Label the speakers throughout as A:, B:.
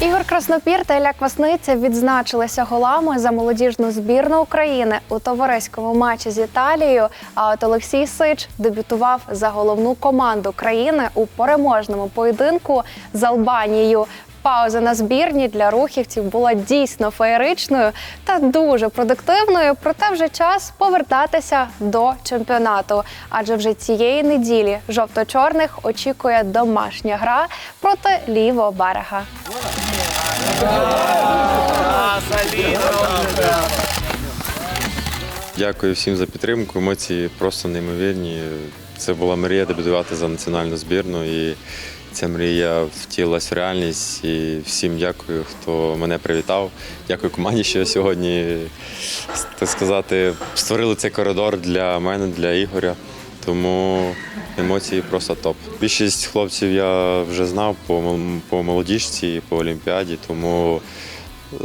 A: Ігор Краснопір та Ілля Квасниця відзначилися голами за молодіжну збірну України у товариському матчі з Італією. А от Олексій Сич дебютував за головну команду країни у переможному поєдинку з Албанією. Пауза на збірні для рухівців була дійсно феєричною та дуже продуктивною. Проте вже час повертатися до чемпіонату. Адже вже цієї неділі жовто-чорних очікує домашня гра проти лівого берега.
B: Дякую всім за підтримку. Емоції просто неймовірні. Це була мрія дебютувати за національну збірну, і ця мрія втілилась в реальність. І всім дякую, хто мене привітав. Дякую команді, що сьогодні, так сказати, створили цей коридор для мене, для Ігоря. Тому емоції просто топ. Більшість хлопців я вже знав по, по молодіжці, по олімпіаді, тому е,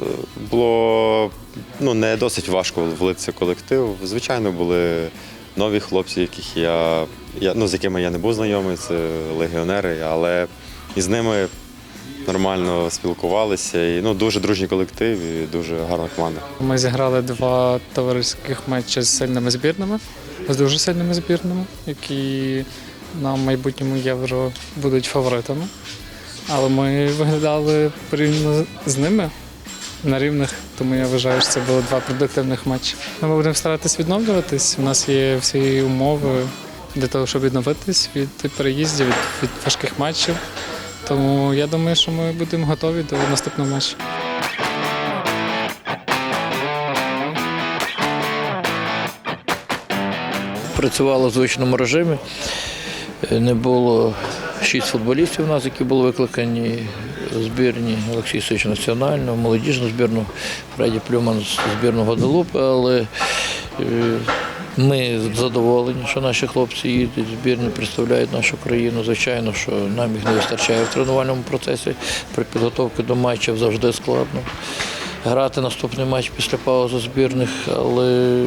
B: було ну, не досить важко влитися в колектив. Звичайно, були нові хлопці, яких я, я ну, з якими я не був знайомий, це легіонери, але із ними нормально спілкувалися. І ну, дуже дружній колектив і дуже гарна команда.
C: Ми зіграли два товариських матчі з сильними збірними, з дуже сильними збірними, які на майбутньому євро будуть фаворитами. Але ми виглядали порівняно з ними на рівних, тому я вважаю, що це було два продуктивних матчі. Ми будемо старатись відновлюватись. У нас є всі умови для того, щоб відновитись від переїздів, від, від важких матчів. Тому я думаю, що ми будемо готові до наступного матчу.
D: працювала в звичному режимі. Не було шість футболістів у нас, які були викликані збірні Олексій Сич національну, молодіжну збірну, Фредді Плюман збірну Гваделупи, але е, ми задоволені, що наші хлопці їдуть збірні, представляють нашу країну. Звичайно, що нам їх не вистачає в тренувальному процесі. При підготовці до матчів завжди складно. Грати наступний матч після паузи збірних, але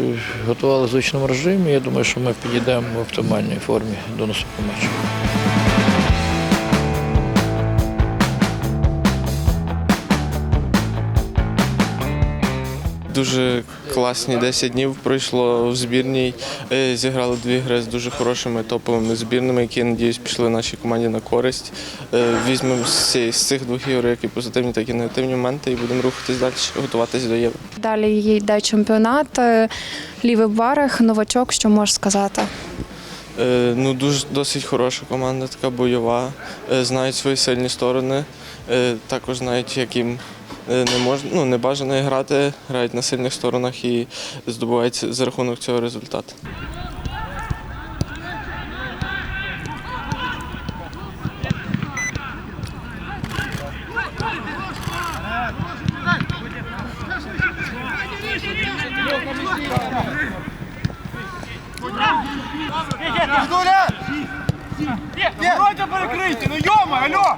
D: готували в звичному режимі. Я думаю, що ми підійдемо в оптимальній формі до наступного матчу.
E: Дуже класні 10 днів пройшло в збірній. Е, Зіграли дві гри з дуже хорошими топовими збірними, які, надіюсь, пішли нашій команді на користь. Е, Візьмемо з цих двох ігор як і позитивні, так і негативні моменти, і будемо рухатись далі, готуватись до євро.
A: Далі йде чемпіонат, е, лівий берег, новачок. Що можеш сказати?
E: Ну, дуже досить хороша команда, така бойова. Знають свої сильні сторони. Також знають, як їм не можна, ну, не бажано грати, грають на сильних сторонах і здобувають за рахунок цього результат.
F: Вроде перекрийте, ну йома, алло!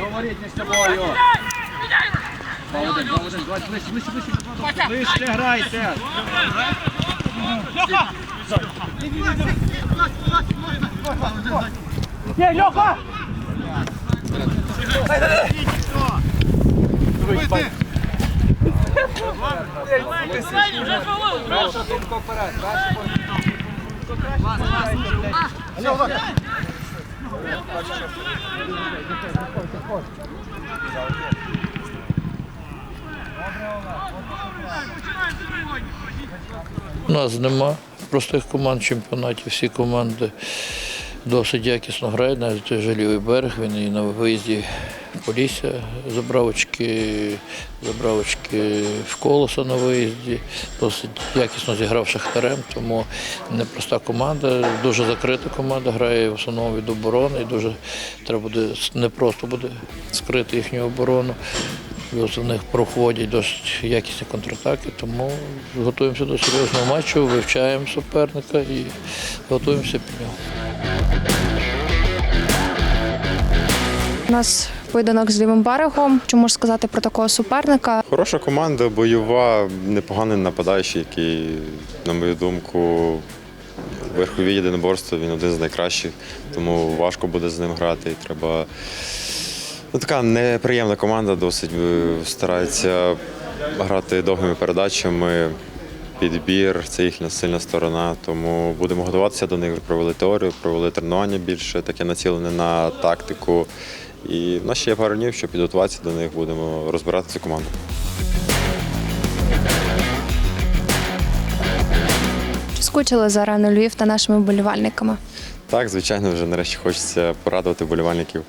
F: Говоріть між собою. Молодець, молодець, ближче, ближче, ближче. Ближче грайте. Є, Льоха! Вийди! Перша думка вперед, перша
D: У нас нема простих команд в чемпіонаті. Всі команди досить якісно грають, навіть той же лівий берег, він і на виїзді в Полісся забрав очки, забрав очки в колоса на виїзді, досить якісно зіграв Шахтарем, тому непроста команда, дуже закрита команда, грає в основному від оборони, і дуже треба буде непросто буде скрити їхню оборону. Плюс в них проходять досить якісні контратаки, тому готуємося до серйозного матчу, вивчаємо суперника і готуємося під нього.
A: Нас поєдинок з лівим берегом. Що можеш сказати про такого суперника?
B: Хороша команда, бойова, непоганий нападаючий, який, на мою думку, верхові єдиноборства він один з найкращих, тому важко буде з ним грати. І треба. Ну, така неприємна команда, досить е, старається грати довгими передачами. Підбір це їхня сильна сторона, тому будемо готуватися до них. Провели теорію, провели тренування більше, таке націлене на тактику. І в нас ще є пару днів, щоб підготуватися до них, будемо розбирати цю команду.
A: Чи скучили за рану Львів та нашими вболівальниками?
B: Так, звичайно, вже нарешті хочеться порадувати вболівальників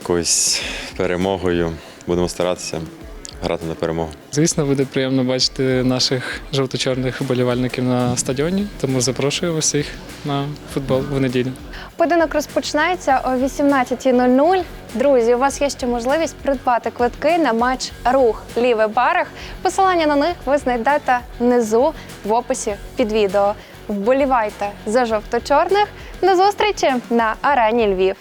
B: якоюсь перемогою. Будемо старатися грати на перемогу.
C: Звісно, буде приємно бачити наших жовто-чорних вболівальників на стадіоні, тому запрошую усіх на футбол в неділю.
A: Поєдинок розпочинається о 18.00. Друзі, у вас є ще можливість придбати квитки на матч Рух Лівий берег. Посилання на них ви знайдете внизу в описі під відео. Вболівайте за жовто-чорних. До зустрічі на арені Львів.